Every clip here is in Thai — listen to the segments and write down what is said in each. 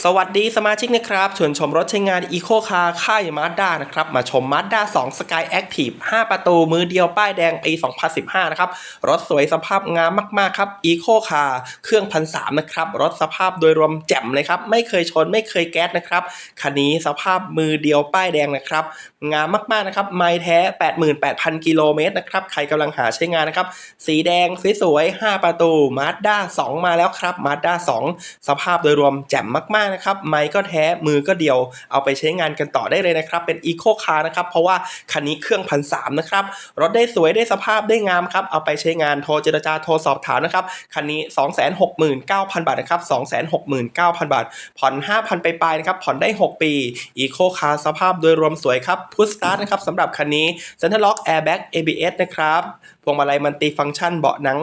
สวัสดีสมาชิกนะครับชวนชมรถใช้งาน Eco Car ค่ายมาด้านะครับ มาชม Mazda 2 Sky Active 5 ประตู มือเดียวป้ายแดงปี 2015 นะครับ รถสวยสภาพงามมาก ๆ ครับ Eco Car เครื่องพันสนะครับ รถสภาพโดยรวมแจ่มเลยครับ ไม่เคยชนไม่เคยแก๊สนะครับ คันนี้สภาพมือเดียวป้ายแดงนะครับ งามมาก ๆ นะครับ ไม้แท้ 88,000 กิโลเมตรนะครับ ใครกำลังหาใช้งานนะครับ สีแดงสวยๆ5 ประตู Mazda 2 มาแล้วครับ Mazda 2 สภาพโดยรวมแจ่มมากๆนะครับไม้ก็แท้มือก็เดียว เอาไปใช้งานกันต่อได้เลยนะครับ เป็น Eco Car นะครับ เพราะว่าคันนี้เครื่องพันสามนะครับรถได้สวยได้สภาพได้งามครับ เอาไปใช้งานโทรเจรจาโทรสอบถามนะครับ คันนี้ 269,000 บาทนะครับ 269,000 บาท ผ่อน 5,000 ไปปลายนะครับ ผ่อนได้ 6 ปี Eco Car สภาพโดยรวมสวยครับพุชสตาร์ทนะครับสำหรับคันนี้ Center Lock Airbag ABS นะครับพวงมาลัยมันติฟังก์ชันเบาะหนัง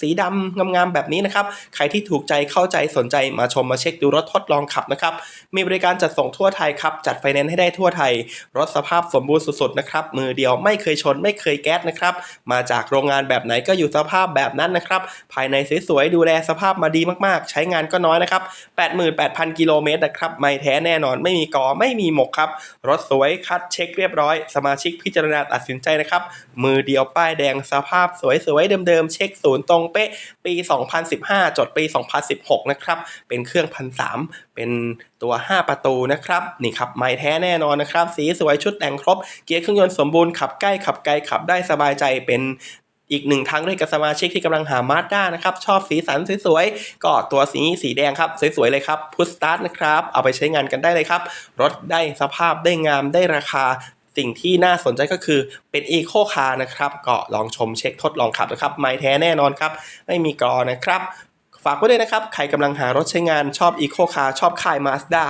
สีดำงามๆแบบนี้นะครับ ใครที่ถูกใจเข้าใจสนใจมาชมมาเช็คดูรถทดลองขับนะครับ มีบริการจัดส่งทั่วไทยครับ จัดไฟแนนซ์ให้ได้ทั่วไทย รถสภาพสมบูรณ์สุดๆนะครับ มือเดียวไม่เคยชนไม่เคยแก๊สนะครับ มาจากโรงงานแบบไหนก็อยู่สภาพแบบนั้นนะครับ ภายในสวยๆดูแลสภาพมาดีมากๆ ใช้งานก็น้อยนะครับ 88,000 กิโลเมตรนะครับ ไม่แท้แน่นอน ไม่มีกอไม่มีหมกครับ รถสวยคัดเช็คเรียบร้อย สมาชิกพิจารณาตัดสินใจนะครับ มือเดียวป้ายแดงสภาพสวยๆเดิมๆเช็คศูนย์ตรงเป๊ะปี 2015 จดปี 2016 นะครับ เป็นเครื่องพันสามเป็นตัว 5 ประตูนะครับ นี่ครับไม่แท้แน่นอนนะครับ สีสวยชุดแต่งครบ เกียร์เครื่องยนต์สมบูรณ์ขับใกล้ขับไกลขับได้สบายใจเป็นอีกหนึ่งทางเลือกกับสมาชิกที่กำลังหามาสด้านะครับ ชอบสีสันสวยๆ ก็ตัวสีสีแดงครับ สวยๆ เลยครับพุชสตาร์ทนะครับ เอาไปใช้งานกันได้เลยครับ รถได้สภาพได้งามได้ราคา สิ่งที่น่าสนใจก็คือเป็น Eco Car นะครับก็ลองชมเช็คทดลองขับนะครับ ไม่แท้แน่นอนครับ ไม่มีกรอนะครับ ฝากไว้ด้วยนะครับ ใครกำลังหารถใช้งานชอบ Eco Car ชอบค่าย Mazda